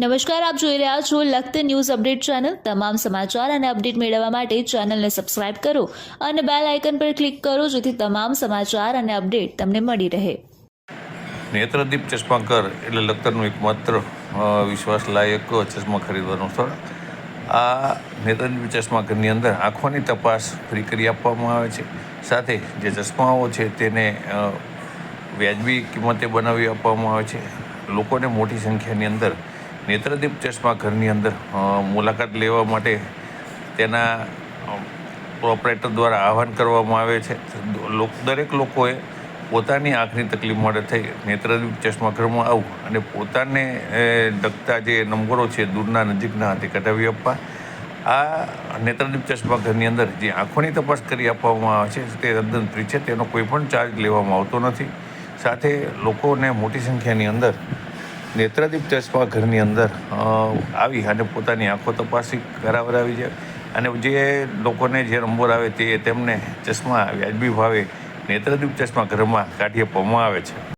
નમસ્કાર, આપ જોઈ રહ્યા છો લખત ન્યૂઝ અપડેટ ચેનલ. તમામ સમાચાર અને અપડેટ મેળવવા માટે ચેનલને સબસ્ક્રાઇબ કરો અને બેલ આઇકન પર ક્લિક કરો જેથી તમામ સમાચાર અને અપડેટ તમને મળી રહે. નેત્રદીપ ચશ્માકર એટલે લખતરનું એકમાત્ર વિશ્વાસલાયક ચશ્મા ખરીદવાનું સ્થળ. આ નેત્રદીપ ચશ્માકરની અંદર આંખોની તપાસ ફ્રી કરી આપવામાં આવે છે. સાથે જે ચશ્માઓ છે તેને વ્યાજબી કિંમતે બનાવી આપવામાં આવે છે. લોકોને મોટી સંખ્યાની અંદર નેત્રદીપ ચશ્માઘરની અંદર મુલાકાત લેવા માટે તેના ઓપરેટર દ્વારા આહવાન કરવામાં આવે છે. દરેક લોકોએ પોતાની આંખની તકલીફ માટે થઈ નેત્રદીપ ચશ્માઘરમાં આવું અને પોતાને ડગતા જે નંબરો છે દૂરના નજીકના તે કઢાવી આપવા. આ નેત્રદીપ ચશ્મા ઘરની અંદર જે આંખોની તપાસ કરી આપવામાં આવે છે તે તદ્દન ફ્રી છે, તેનો કોઈ પણ ચાર્જ લેવામાં આવતો નથી. સાથે લોકોને મોટી સંખ્યાની અંદર નેત્રદીપ ચશ્મા ઘરની અંદર આવી અને પોતાની આંખો તપાસી કરાવરાવી છે. અને જે લોકોને જે નંબર આવે તે તેમને ચશ્મા, વ્યાજબી ભાવે નેત્રદીપ ચશ્મા ઘરમાં કાઢી આપવામાં આવે છે.